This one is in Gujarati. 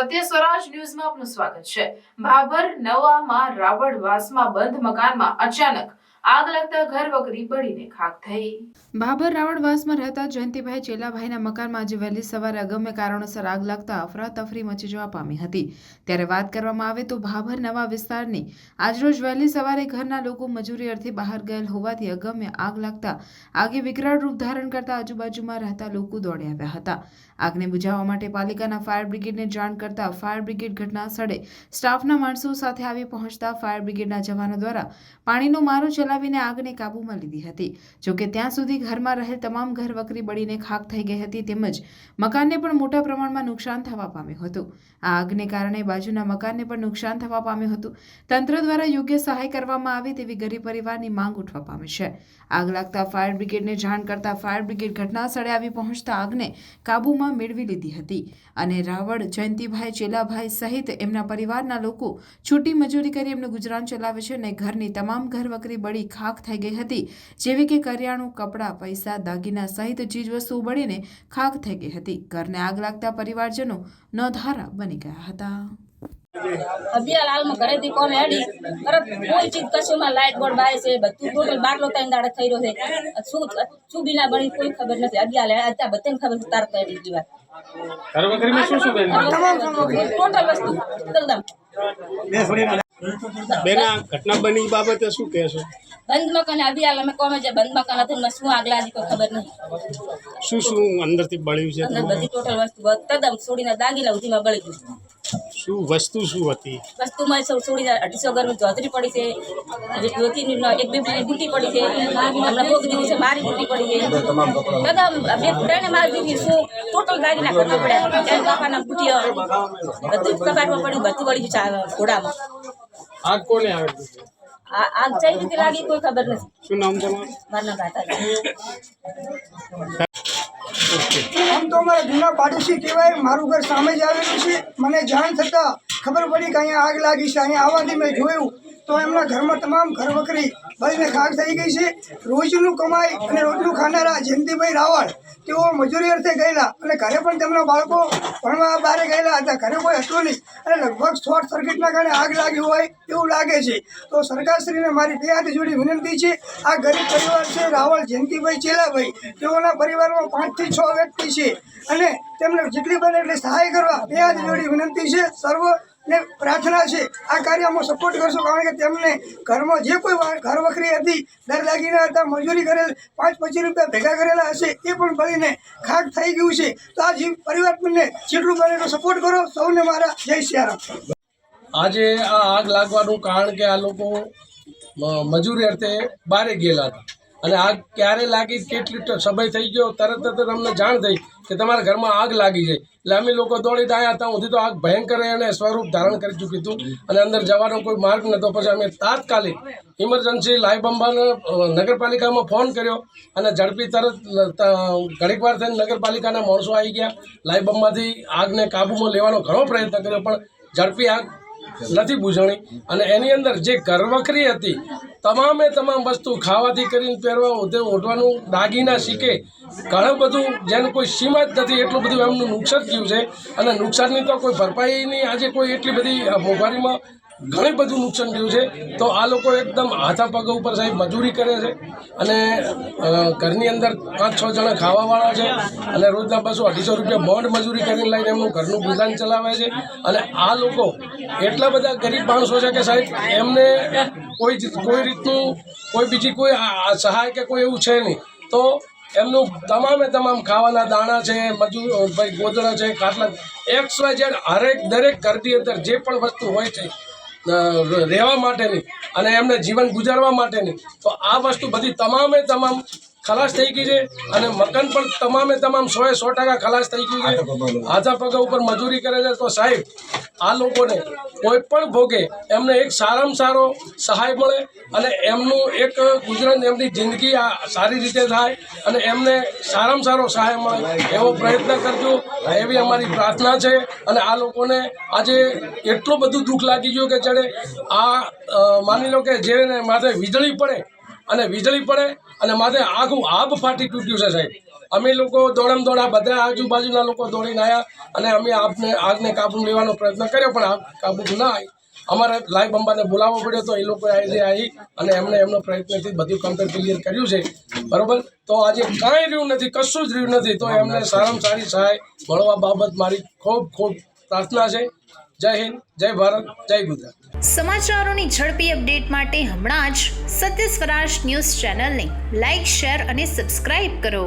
સત્ય સ્વરાજ ન્યૂઝમાં આપનું સ્વાગત છે. ભાભર નવામાં રાવળવાસમાં બંધ મકાનમાં અચાનક આગ લાગતા ઘર વકરી બળીને ખાક થઈ. ભાભર રાવળવાસમાં રહેતા જયંતિભાઈ ચેલાભાઈના મકાનમાં આજે વહેલી સવારે અગમ્ય કારણોસર આગ લાગતા અફરાતફરી મચી જવા પામી હતી. ત્યારે વાત કરવામાં આવે તો ભાભર નવા વિસ્તારની આજરોજ વહેલી સવારે ઘરના લોકો મજૂરી અર્થે બહાર ગયેલ હોવાથી અગમ્ય આગ લાગતા આગે વિકરાળ રૂપ ધારણ કરતા આજુબાજુમાં રહેતા લોકો દોડી આવ્યા હતા. આગને બુઝાવવા માટે પાલિકાના ફાયર બ્રિગેડને જાણ કરતા ફાયર બ્રિગેડ ઘટના સ્થળે સ્ટાફના માણસો સાથે આવી પહોંચતા ફાયર બ્રિગેડના જવાનો દ્વારા પાણીનો મારો ચલાવીને આગને કાબૂમાં લીધી હતી. જોકે ત્યાં સુધી ઘરમાં રહેલ તમામ ઘર વકરી બળીને ખાક થઈ ગઈ હતી તેમજ મકાનને પણ મોટા પ્રમાણમાં નુકસાન થવા પામ્યું હતું. આ આગને કારણે બાજુના મકાનને પણ નુકસાન થવા પામ્યું હતું. તંત્ર દ્વારા યોગ્ય સહાય કરવામાં આવે તેવી ગરીબ પરિવારની માંગ ઉઠવા પામી છે. આગ લાગતા ફાયર બ્રિગેડને જાણ કરતા ફાયર બ્રિગેડ ઘટના સ્થળે આવી પહોંચતા આગને કાબૂમાં મેળવી લીધી હતી અને રાવળ, જયંતિભાઈ, ચેલાભાઈ સહિત એમના પરિવારના લોકો છૂટી મજૂરી કરી એમનું ગુજરાન ચલાવે છે અને ઘરની તમામ ઘર વકરી બળી ખાખ થઈ ગઈ હતી. જેવી કે કરિયાણું કપડાં પૈસા દાગીના સહિત ચીજવસ્તુ ઉબળીને ખાખ થઈ ગઈ હતી. ઘરને આગ લાગતા પરિવારજનો નોંધારા બની ગયા હતા. અભિયાલ હાલમાં ઘરેથી કોમે હેડી તરત કોઈ ચીજ કશુંમાં લાઇટ બોર્ડ બાય છે બધું ટોટલ બારલો ત્રણ દાડે થઈ રહ્યો છે. શું શું બીના બની કોઈ ખબર નથી. અભિયાલ અત્યારે બધાને ખબર છે તાર કરી દીધી વાત. ટોટલ વસ્તુ. એકદમ. બેન આ ઘટના બની બાબતે શું કહેશો? બંધ મકાન અભિયાલ અમે કોમે છે બંધ મકાન હતું ને શું આગ લાગી કોઈ ખબર નહીં. શું શું અંદરથી બળ્યું છે અંદર બધી ટોટલ વસ્તુ તદ્દન છોડીને દાગીના ઉધીમાં બળી ગયું. શું વસ્તુ શું હતી? વસ્તુમાં સૌ છોડીને અઢીસો ગરમી ચોતરી પડી છે જે એક બે બુટી પડી છે હમણાં ભોગ દિવસે મારી બુટી પડી છે. બધા બે ત્રણે મારી દીધી શું ટોટલ દાગીના ઘરમાં પડ્યા. બાપાના બુટીઓ બધું જ કબાટમાં પડ્યું બધું વળી ગયું ઘોડામાં. આગ કોને આવેલું છે? આગ કઈ રીતે લાગી કોઈ ખબર નથી. શું નામ તમારું? મારું નામ રાધા આમ તો અમારા જૂના પાડોશી કહેવાય મારું ઘર સામે જ આવેલું છે. મને જાણ થતાં ખબર પડી કે અહીંયા આગ લાગી છે. અહીંયા આવવાથી મેં જોયું. તો એમના ઘરમાં તમામ ઘર વકરી બળીને ખાક થઈ ગઈ છે. રોજનું કમાઈ અને રોજનું ખાનારા જયંતિભાઈ રાવળ, તેઓ મજૂરી અર્થે ગયેલા અને ઘરે પણ તેમના બાળકો ભણવા બહાર ગયેલા હતા. ઘરે કોઈ હતું નહીં અને લગભગ શોર્ટ સર્કિટના કારણે આગ લાગી હોય એવું લાગે છે. તો સરકારશ્રીને મારી બે હાથ જોડી વિનંતી છે. આ ગરીબ પરિવાર છે, રાવળ, જયંતિભાઈ ચેલાભાઈ, તેઓના પરિવારમાં પાંચથી છ વ્યક્તિ છે અને તેમને જેટલી બને એટલી સહાય કરવા બે હાથ જોડી વિનંતી છે. સર્વ ને પ્રાર્થના છે, આ કાર્યમાં સપોર્ટ કરશો કારણ કે તેમને ઘરમાં જે કોઈ ઘર વખરી હતી, દર દાગીના હતા, મજૂરી કરેલ, પાંચ પચીસ રૂપિયા ભેગા કરેલા હશે, એ પણ ભળીને ખાક થઈ ગયું છે. તો આ જીવ પરિવારને જેટલું બને સપોર્ટ કરો. સૌને મારા જય સિયારામ. આજે આ આગ લાગવાનું કારણ કે આ લોકો મજૂરી અર્થે બારે ગયેલા હતા. અને આગ ક્યારે લાગી, કેટલી સમય થઈ ગયો, તરત જ અમને જાણ થઈ કે તમારા ઘરમાં આગ લાગી જાય એટલે અમે લોકો દોડી આવ્યા હતા સુધી તો આગ ભયંકર એને સ્વરૂપ ધારણ કરી ચૂક્યું હતું. અને અંદર જવાનો કોઈ માર્ગ નહોતો પછી અમે તાત્કાલિક ઇમરજન્સી લાઈવ બંબાને નગરપાલિકામાં ફોન કર્યો અને ઝડપી તરત ઘડીક વાર થઈને નગરપાલિકાના માણસો આવી ગયા. લાઈવ બંબાથી આગને કાબૂમાં લેવાનો ઘણો પ્રયત્ન કર્યો, પણ ઝડપી આગ નથી બુઝાણી. અને એની અંદર જે ઘરવખરી હતી, તમામે તમામ વસ્તુ ખાવાથી કરીને પહેરવા ઉધે ઓઢવાનું દાગીના શીખે, ઘણું બધું જેનું કોઈ સીમા જ નથી, એટલું બધું એમનું નુકસાન થયું છે. અને નુકસાનની તો કોઈ ભરપાઈની આજે કોઈ એટલી બધી મોંઘવારીમાં ઘણી બધું નુકસાન થયું છે. તો આ લોકો એકદમ હાથા પગ ઉપર સાહેબ મજૂરી કરે છે અને ઘરની અંદર પાંચ છ જણા ખાવાવાળા છે અને રોજના બસો અઢીસો રૂપિયા બોન્ડ મજૂરી કરીને લઈને એમનું ઘરનું ગુજરાન ચલાવે છે. અને આ લોકો એટલા બધા ગરીબ માણસો છે કે સાહેબ એમને કોઈ કોઈ રીતનું કોઈ બીજી કોઈ સહાય કે કોઈ એવું છે નહીં. તો એમનું તમામે તમામ ખાવાના દાણા છે, મજૂર ભાઈ ગોદડા છે, ખાટલા, એક્સ વાય ઝેડ હરેક દરેક ઘરની અંદર જે પણ વસ્તુ હોય છે રહેવા માટેની અને એમને જીવન ગુજારવા માટેની. તો આ વસ્તુ બધી તમામે તમામ ખલાસ થઈ ગઈ છે અને મકાન પણ તમામે તમામ સોએ સો ટકા ખલાસ થઈ ગયું છે. હાથા પગા ઉપર મજૂરી કરે છે તો સાહેબ આ લોકોને કોઈ પણ ભોગે એમને એક સારામાં સારો સહાય મળે અને એમનું એક ગુજરાત એમની જિંદગી આ સારી રીતે થાય અને એમને સારામાં સારો સહાય મળે. એવો પ્રયત્ન કરજો. એવી અમારી પ્રાર્થના છે અને આ લોકોને આજે એટલું બધું દુઃખ લાગી ગયું કે જાણે આ માની લો કે જેને માથે વીજળી પડે અને વીજળી પડે અને માથે આખું આબ ફાટી તૂટ્યું છે સાહેબ. અમે લોકો દોડમ દોડા બધા આજુબાજુના લોકો દોડીને આવ્યા અને અમે આપને આગને કાબુ લેવાનો પ્રયત્ન કર્યો, પણ આગ કાબુ ના આવી અમારે લાઈવ બંબાને બોલાવવો પડ્યો તો એ લોકો આજે આવી અને એમને એમનો પ્રયત્નથી બધું કમ્પ્લેટ ક્લિયર કર્યું છે. બરોબર? તો આજે કાંઈ રહ્યું નથી, કશું જ રહ્યું નથી. તો એમને સારામાં સારી સહાય મળવા બાબત મારી ખૂબ ખૂબ પ્રાર્થના છે. જય હિન્દ, જય ભારત, જય ગુજરાત. સમાચારોની ઝડપી અપડેટ માટે હમણાં જ સત્ય સ્વરાજ ન્યૂઝ ચેનલને લાઇક શેર અને સબસ્ક્રાઇબ કરો.